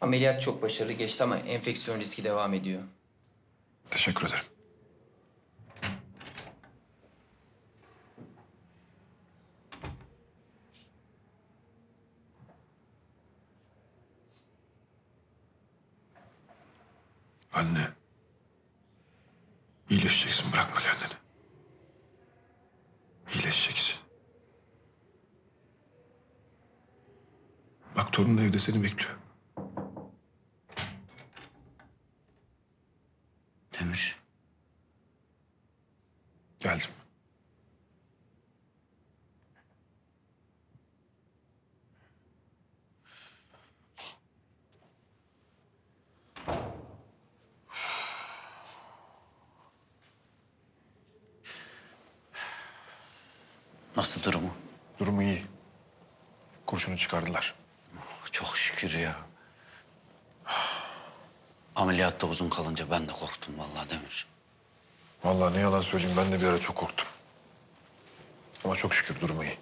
Ameliyat çok başarılı geçti ama enfeksiyon riski devam ediyor. Teşekkür ederim. Anne. İyileşeceksin. Bırakma kendini. İyileşeceksin. Bak torunun evde seni bekliyor. Demir. Geldim. Nasıl durumu? Durumu iyi. Kurşunu çıkardılar. Çok şükür ya. Ameliyatta uzun kalınca ben de korktum vallahi Demir. Vallahi ne yalan söyleyeyim ben de bir ara çok korktum. Ama çok şükür durumu iyi.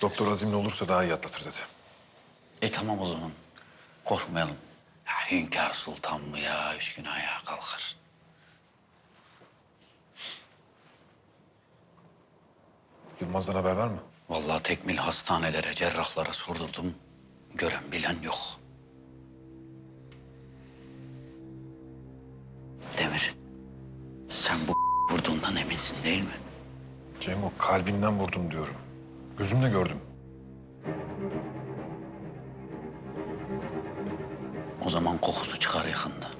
Doktor azimli olursa daha iyi atlatır dedi. E tamam o zaman. Korkmayalım. Ya Hünkar Sultan mı ya? Üç gün ayağa kalkar. Yılmaz'dan haber var mı? Vallahi tekmil hastanelere, cerrahlara sordurdum. Gören bilen yok. Eminsin değil mi? Cengo kalbinden vurdum diyorum. Gözümle gördüm. O zaman kokusu çıkar yakında.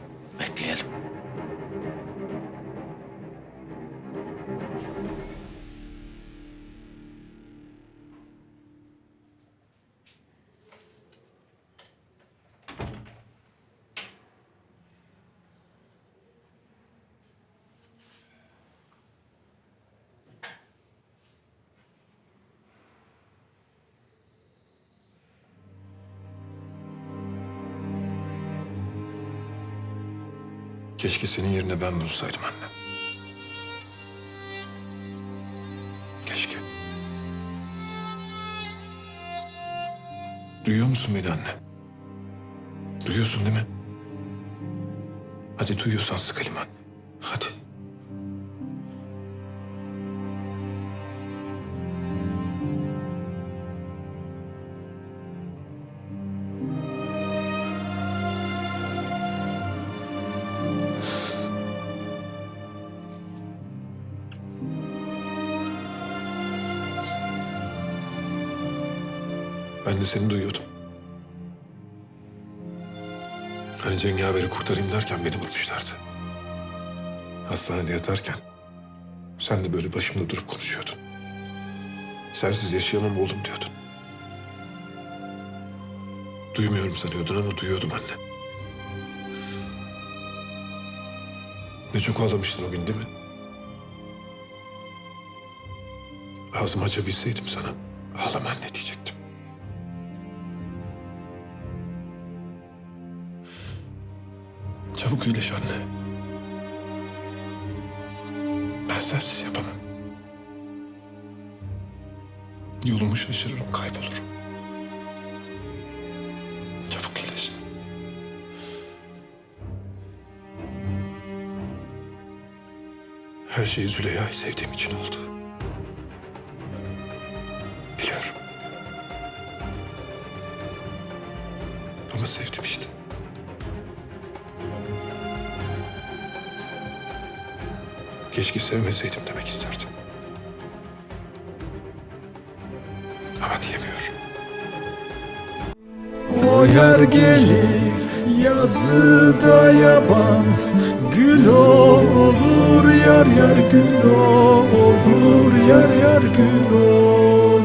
Bekleyelim. Keşke senin yerine ben bulsaydım anne. Keşke. Duyuyor musun beni anne? Duyuyorsun değil mi? Hadi duyuyorsan sıkayım anne. Hadi. Ben de seni duyuyordum. Hani Cengaver'i kurtarayım derken beni bulmuşlardı. Hastanede yatarken sen de böyle başımda durup konuşuyordun. Sensiz yaşayamam oğlum diyordun. Duymuyorum sanıyordun ama duyuyordum anne. Ne çok ağlamıştın o gün değil mi? Ağzımı açabilseydim sana ağlama anne diyecektim. Çabuk iyileş anne. Ben sensiz yapamam. Yolumu şaşırırım, kaybolurum. Çabuk iyileş. Her şey Züleyha'yı sevdiğim için oldu. Biliyorum. Ama sevdim işte. Keşke sevmeseydim demek isterdim. Ama diyemiyorum. O yer gelir yazıda yaban Gül olur yar yar gül olur yar yar gül olur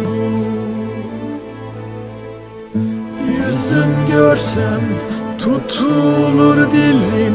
Yüzüm görsem tutulur dilim